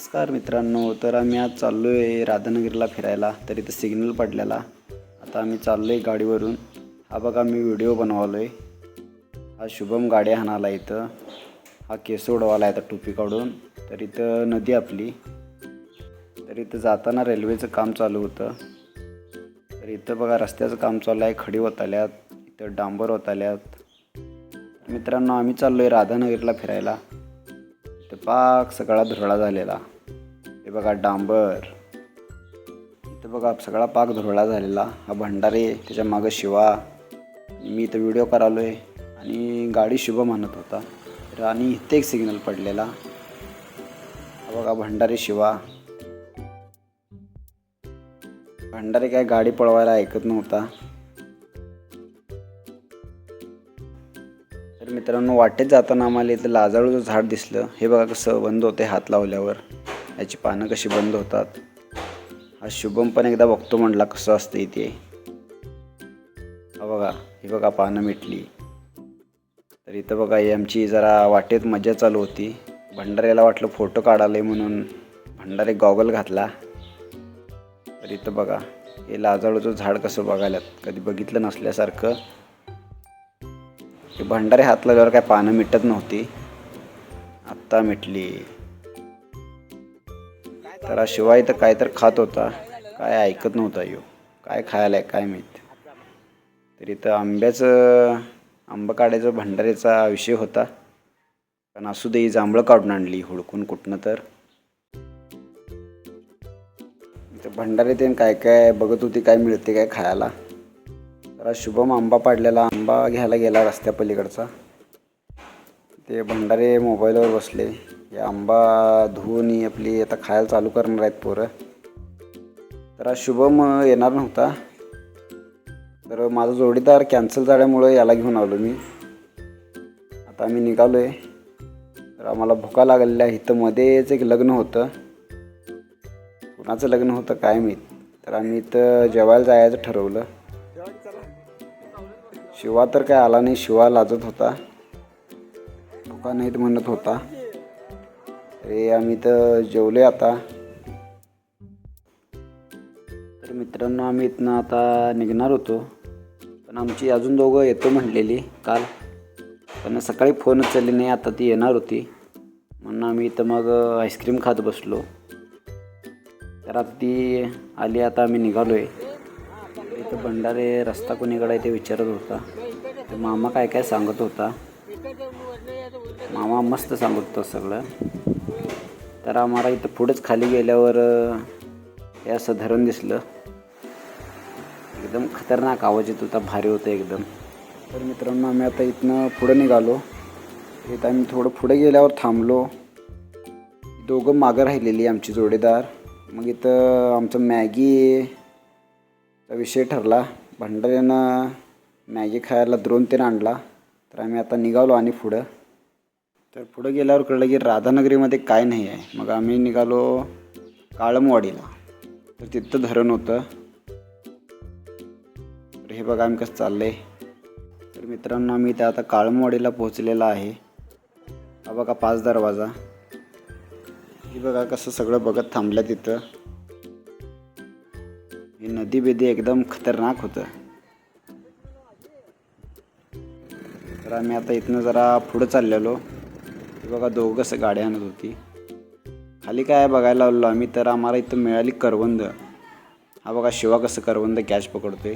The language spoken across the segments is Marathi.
नमस्कार मित्रांनो तर आम्ही आज चाललो आहे राधानगरीला फिरायला तर इथं सिग्नल पडलेला. आता आम्ही चाललो आहे गाडीवरून. हा बघा मी व्हिडिओ बनवालो आहे हा शुभम गाडी हाणाला इथं. हा केस उडवाला आहे आता टोपी काढून तर इथं नदी आपली. तर इथं जाताना रेल्वेचं काम चालू होतं. तर इथं बघा रस्त्याचं काम चालू आहे. खडी होत आल्यात इथं डांबर होत आल्यात मित्रांनो आम्ही चाललो आहे राधानगरीला फिरायला. पाक सगळा धुरळा झालेला. हे बघा डांबर. इथं बघा सगळा पाक धुरळा झालेला. हा भंडारे त्याच्या मागं शिवा. मी इथं व्हिडिओ करालो आहे आणि गाडी शुभ म्हणत होता. तर आणि इथे एक सिग्नल पडलेला. हा बघा भंडारे शिवा. भंडारे काय गाडी पळवायला ऐकत नव्हता. मित्रांनो वाटेत जाताना आम्हाला इथं लाजाळूचं झाड दिसलं. हे बघा कसं बंद होते हात लावल्यावर. याची पानं कशी बंद होतात. हा शुभम पण एकदा बघतो म्हटला कसं असतं इथे. हा बघा हे बघा पानं मिटली. तर इथं बघा ही आमची जरा वाटेत मजा चालू होती. भंडाऱ्याला वाटलं फोटो काढाले म्हणून भंडारे गॉगल घातला. तर इथं बघा हे लाजाळूचं झाड कसं बघायला कधी बघितलं नसल्यासारखं. हे भंडारे हात लावल्यावर काय पानं मिटत नव्हती. आत्ता मिटली. तर शिवाय तर काय तर खात होता. काय ऐकत नव्हता यो. काय खायला आहे काय माहीत. तर आंब्याचं आंबा काढायचं भंडाऱ्याचा विषय होता. पण असू दे जांभळं काढून आणली हुडकून कुठनं तर. भंडारे ते काय काय बघत होती काय मिळते काय खायला. जरा शुभम आंबा पाडलेला. आंबा घ्यायला गेला रस्त्या पलीकडचा. ते भंडारे मोबाईलवर बसले. हे आंबा धुवून आपली आता खायला चालू करणार आहेत पोरं. तर आज शुभम येणार नव्हता. तर माझा जोडीदार कॅन्सल झाल्यामुळं याला घेऊन आलो मी. आता आम्ही निघालो आहे तर आम्हाला भुका लागलेल्या इथं मध्येच एक लग्न होतं. कुणाचं लग्न होतं काय माहीत? तर आम्ही इथं जेवायला जायचं ठरवलं. शिवा तर काय आला नाही शिवा लाजत होता. भुका नाहीत म्हणत होता. अरे आम्ही तर जेवले आता. तर मित्रांनो आम्ही इथनं आता निघणार होतो. पण आमची अजून दोघं येतो म्हटलेली काल. पण सकाळी फोन उचलली नाही आता ती येणार होती. म्हणून आम्ही इथं मग आईस्क्रीम खात बसलो. तर आता ती आली आता आम्ही निघालो आहे तर भंडारे रस्ता कोणीकडे आहे ते विचारत होता. तर मामा काय काय सांगत होता. मामा मस्त सांगत होता सगळं. तर आम्हाला इथं पुढेच खाली गेल्यावर हे असं धरण दिसलं. एकदम खतरनाक आवाज येत होता भारी होतं एकदम. तर मित्रांनो आम्ही आता इथनं पुढं निघालो. इथं आम्ही थोडं पुढे गेल्यावर थांबलो. दोघं मागं राहिलेली आमची जोडीदार. मग इथं आमचं मॅगी तर विषय ठरला. भंडाऱ्यानं मॅगी खायला द्रोण ते आणला. तर आम्ही आता निघालो आणि पुढं. तर पुढं गेल्यावर कळलं की राधानगरीमध्ये काय नाही आहे. मग आम्ही निघालो काळमवाडीला. तर तिथं धरण होतं. तर हे बघा आम्ही कसं चाललं आहे तर मित्रांनो आम्ही त्या आता काळमवाडीला पोहोचलेला आहे. हा बघा पाच दरवाजा. हे बघा कसं सगळं बघत थांबलं तिथं. नदी बेदी एकदम खतरनाक होतं. तर आम्ही आता इथनं जरा पुढं चाललेलो. बघा दोघं गाडी आणत होती. खाली काय बघायला लावलो आम्ही तर आम्हाला इथं मिळाली करवंद. हा बघा शिवा कसं करवंद कॅच पकडतोय.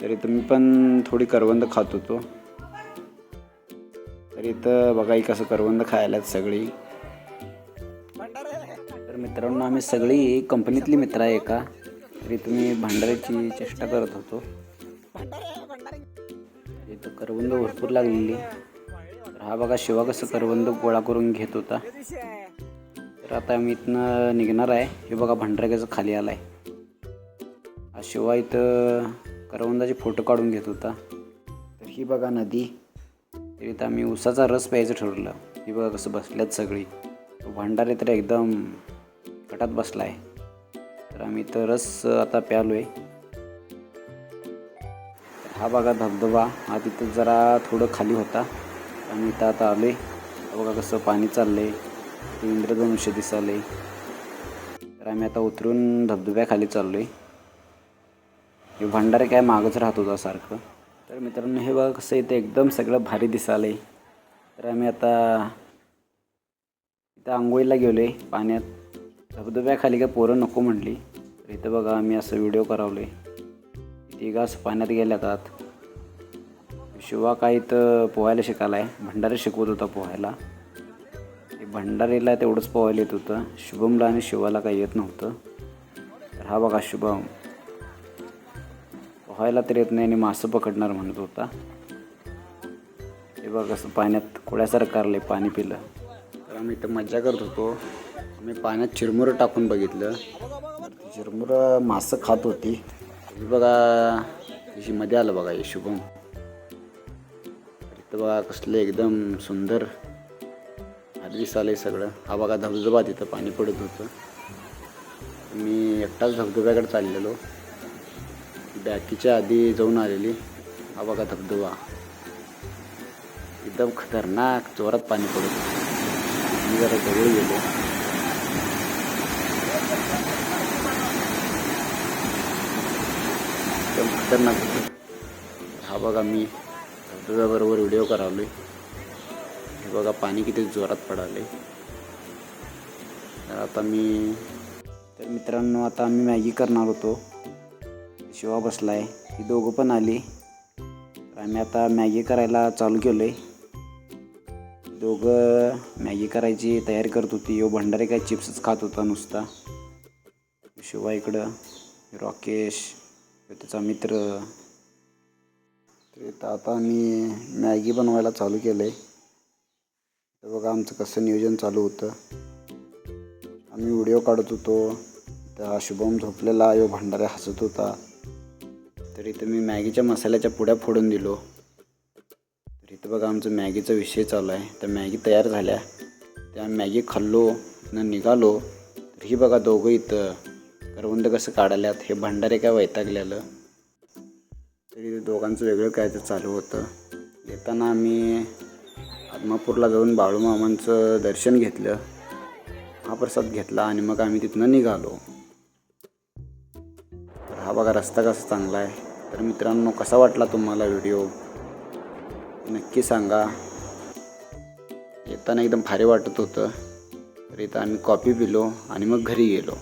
तर इथं मी पण थोडी करवंद खात होतो. तर इथं बघा ही कसं करवंद खायला आहेत सगळी. तर मित्रांनो आम्ही सगळी कंपनीतली मित्र आहे का तरी तुम्ही भांडाऱ्याची चेष्टा करत होतो. इथं करवंद भरपूर लागलेली तर हा बघा शिवा कसं करवंद गोळा करून घेत होता. तर आता मी इथनं निघणार आहे. हे बघा भंडाऱ्याचं खाली आला आहे हा शिवा इथं करवंदाचे फोटो काढून घेत होता. तर ही बघा नदी. तर इथं आम्ही उसाचा रस प्यायचं ठरवलं. ही बघा कसं बसल्यात सगळी. भांडारे तर एकदम कटात बसला आहे तर आम्ही तर रस आता प्यालो आहे हा बघा धबधबा हा तिथं जरा थोडं खाली होता. आम्ही इथं आता आलो आहे बघा कसं पाणी चाललं आहे ते इंद्रधनुष्य आहे तर आम्ही आता उतरून धबधब्याखाली चाललो आहे हे भंडारे काय मागच राहत होता सारखं. तर मित्रांनो हे बघा कसं इथे एकदम सगळं भारी दिसाले तर आम्ही आता इथं आंघोळीला गेलो आहे पाण्यात. धबधब्याखाली काय पोरं नको म्हटली तर इथं बघा आम्ही असं व्हिडिओ करावले आहे असं पाण्यात गेल्यात आत. शिवा काय इथं पोहायला शिकायला आहे भंडारे शिकवत होता पोहायला. ते भंडारीला तेवढंच पोहायला येत होतं. शुभमला आणि शिवाला काही येत नव्हतं. तर हा बघा शुभम. पोहायला तर येत नाही आणि मासं पकडणार म्हणत होता. हे बघा असं पाण्यात कोळ्यासारखं कारले पाणी पिलं. आम्ही इथं मज्जा करत होतो. आम्ही पाण्यात चिरमुरं टाकून बघितलं. चिरमुरं मासं खात होती. तुम्ही बघा तिची मध्ये आलं बघा हे शुभम. इथं बघा कसलं एकदम सुंदर भारी दिसालंय सगळं. हा बघा धबधबा तिथं पाणी पडत होतं. मी एकटाच धबधब्याकडे चाललेलो. बॅकीच्या आधी जाऊन आलेली. हा बघा धबधबा. एकदम खतरनाक जोरात पाणी पडत होतं. मी जरा जवळ गेलो. तर खतरनाक हा बघा मी धबधब्याबरोबर व्हिडिओ करावलोय हे बघा पाणी किती जोरात पडाले तर आता मी तर मित्रांनो आता आम्ही मॅगी करणार होतो. शिवा बसला आहे ही दोघं पण आली. आम्ही आता मॅगी करायला चालू केलो आहे दोघं मॅगी करायची तयारी करत होती. यो भंडारे काय चिप्सच खात होता नुसता. शिवा इकडं राकेश त्याचा मित्र. तर आता मी मॅगी बनवायला चालू केलं आहे तर बघा आमचं कसं नियोजन चालू होतं. आम्ही व्हिडिओ काढत होतो. त्या शुभम झोपलेला यो भंडारे हसत होता. तर इथं मी मॅगीच्या मसाल्याच्या पुड्या फोडून दिलो. इथं बघा आमचं मॅगीचा विषय चालू आहे. तर मॅगी तयार झाल्या. त्या मॅगी खाल्लो न निघालो तर ही बघा दोघं इथं. करवंद कसं काढाल्यात हे भंडारे काय वैतागलेलं. तरी दोघांचं वेगळं काय तर चालू होतं. येताना आम्ही आदमापूरला जाऊन बाळूमामांचं दर्शन घेतलं. महाप्रसाद घेतला आणि मग आम्ही तिथनं निघालो. तर हा बघा रस्ता कसा चांगला आहे. तर मित्रांनो कसा वाटला तुम्हाला व्हिडिओ? नक्की सांगा. येताना एकदम भारी वाटत होतं. तर इथं आम्ही कॉफी पिलो आणि मग घरी गेलो.